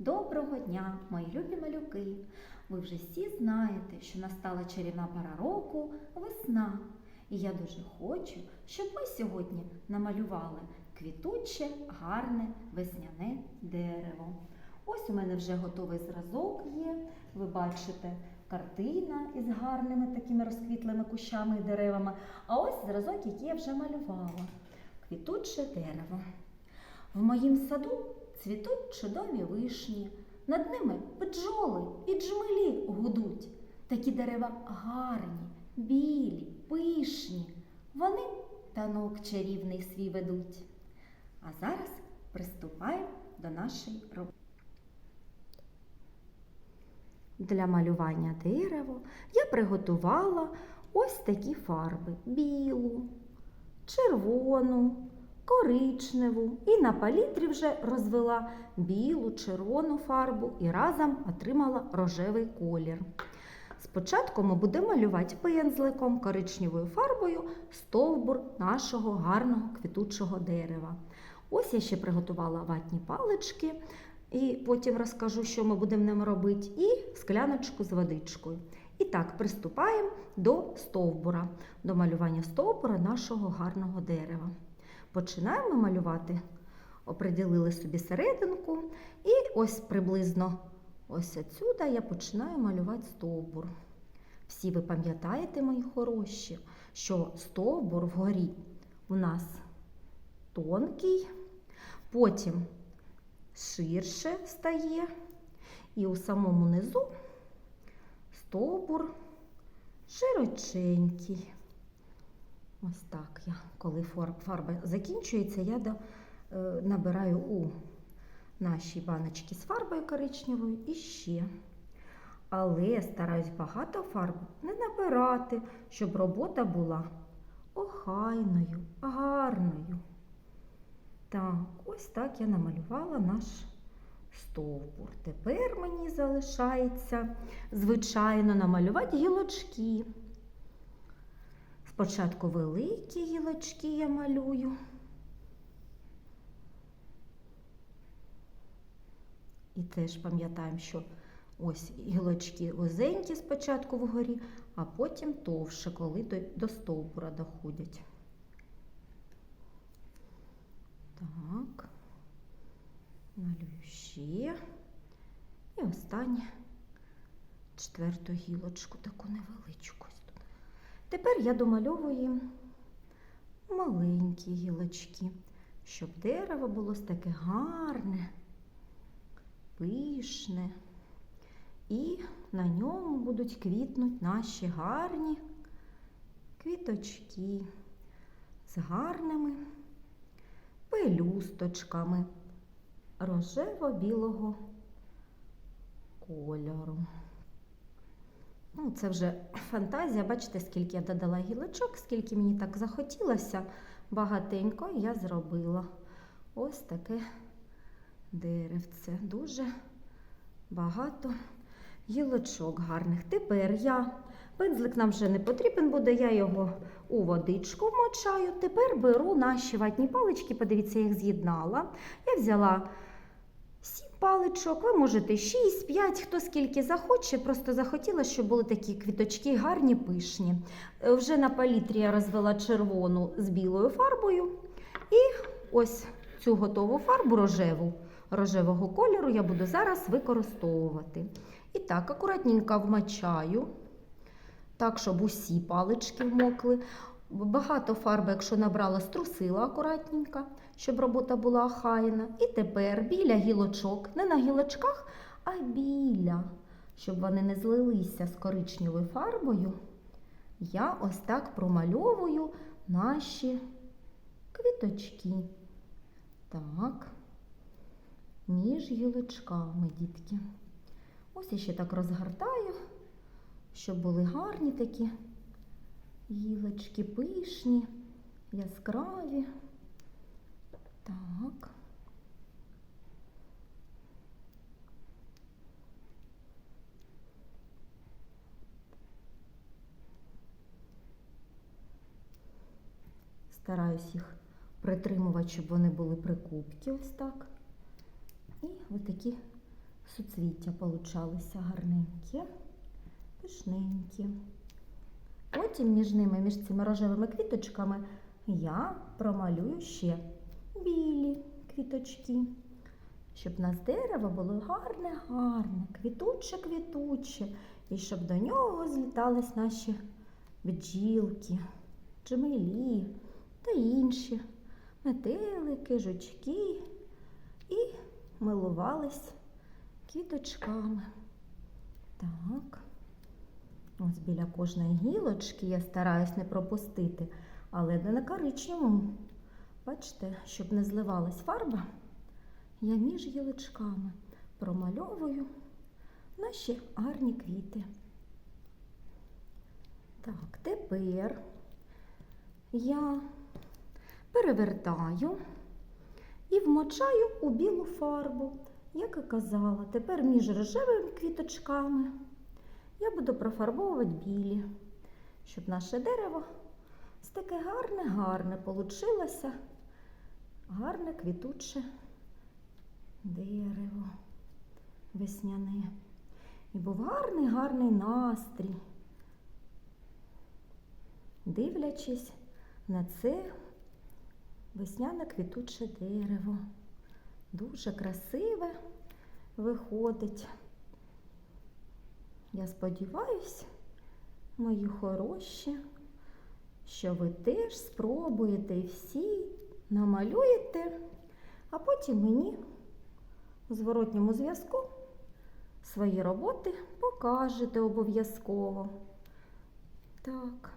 Доброго дня, мої любі малюки! Ви вже всі знаєте, що настала чарівна пора року весна. І я дуже хочу, щоб ми сьогодні намалювали квітуче, гарне весняне дерево. Ось у мене вже готовий зразок є. Ви бачите картина із гарними такими розквітлими кущами і деревами. А ось зразок, який я вже малювала. Квітуче дерево. В моїм саду цвітуть чудові вишні, над ними бджоли і джмелі гудуть. Такі дерева гарні, білі, пишні. Вони танок чарівний свій ведуть. А зараз приступаємо до нашої роботи. Для малювання дерева я приготувала ось такі фарби: білу, червону, коричневу і на палітрі вже розвела білу, червону фарбу і разом отримала рожевий колір. Спочатку ми будемо малювати пензликом коричневою фарбою стовбур нашого гарного квітучого дерева. Ось я ще приготувала ватні палички, і потім розкажу, що ми будемо ним робити, і скляночку з водичкою. І так, приступаємо до стовбура, до малювання стовбура нашого гарного дерева. Починаємо малювати. Оприділили собі серединку, і ось приблизно ось отсюда я починаю малювати стовбур. Всі ви пам'ятаєте, мої хороші, що стовбур вгорі у нас тонкий, потім ширше стає, і у самому низу стовбур широченький. Ось так я, коли фарба закінчується, я до, е, набираю у нашій баночці з фарбою коричневою і ще. Але стараюсь багато фарби не набирати, щоб робота була охайною, гарною. Так, ось так я намалювала наш стовбур. Тепер мені залишається, звичайно, намалювати гілочки. Спочатку великі гілочки я малюю. І теж пам'ятаємо, що ось гілочки вузенькі спочатку вгорі, а потім товше, коли до, до стовбура доходять. Так, малюю ще. І останнє четверту гілочку, таку невеличку. Тепер я домальовую маленькі гілочки, щоб дерево було таке гарне, пишне. І на ньому будуть квітнути наші гарні квіточки з гарними пелюсточками рожево-білого кольору. Ну, Це вже фантазія, бачите, скільки я додала гілочок, скільки мені так захотілося, багатенько я зробила ось таке деревце. Дуже багато гілочок гарних. Тепер я, пензлик нам вже не потрібен буде, я його у водичку вмочаю. Тепер беру наші ватні палички, подивіться, я їх з'єднала. Я взяла паличок, ви можете 6, 5, хто скільки захоче. Просто захотіла, щоб були такі квіточки гарні, пишні. Е, Вже на палітрі я розвела червону з білою фарбою. І ось цю готову фарбу рожеву, рожевого кольору я буду зараз використовувати. І так, акуратненько вмочаю, так, щоб усі палички вмокли. Багато фарби, якщо набрала, струсила акуратненько, щоб робота була охайна. І тепер біля гілочок, не на гілочках, а біля, щоб вони не злилися з коричневою фарбою, я ось так промальовую наші квіточки. Так, між гілочками, дітки. Ось я ще так розгортаю, щоб були гарні такі гілочки пишні, яскраві. Так. Стараюсь їх притримувати, щоб вони були прикупки ось так. І ось такі суцвіття получалися гарненькі, пишненькі. Потім між ними, між цими рожевими квіточками, я промалюю ще білі квіточки, щоб у нас дерево було гарне-гарне, квітуче-квітуче, і щоб до нього злітались наші бджілки, джмелі та інші метелики, жучки і милувались квіточками. Так. Ось біля кожної гілочки я стараюсь не пропустити, але не на коричневому. Бачите, щоб не зливалась фарба, я між гілочками промальовую наші гарні квіти. Так, тепер я перевертаю і вмочаю у білу фарбу, як і казала. Тепер між рожевими квіточками я буду профарбовувати білі, щоб наше дерево з таке гарне-гарне получилося, гарне квітуче дерево весняне. І був гарний гарний настрій, дивлячись на це весняне квітуче дерево. Дуже красиве виходить. Я сподіваюся, мої хороші, що ви теж спробуєте всі намалюєте, а потім мені у зворотньому зв'язку свої роботи покажете обов'язково. Так,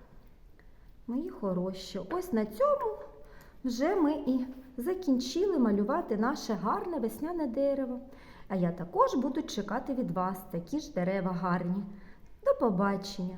мої хороші, ось на цьому вже ми і закінчили малювати наше гарне весняне дерево. А я також буду чекати від вас такі ж дерева гарні. До побачення!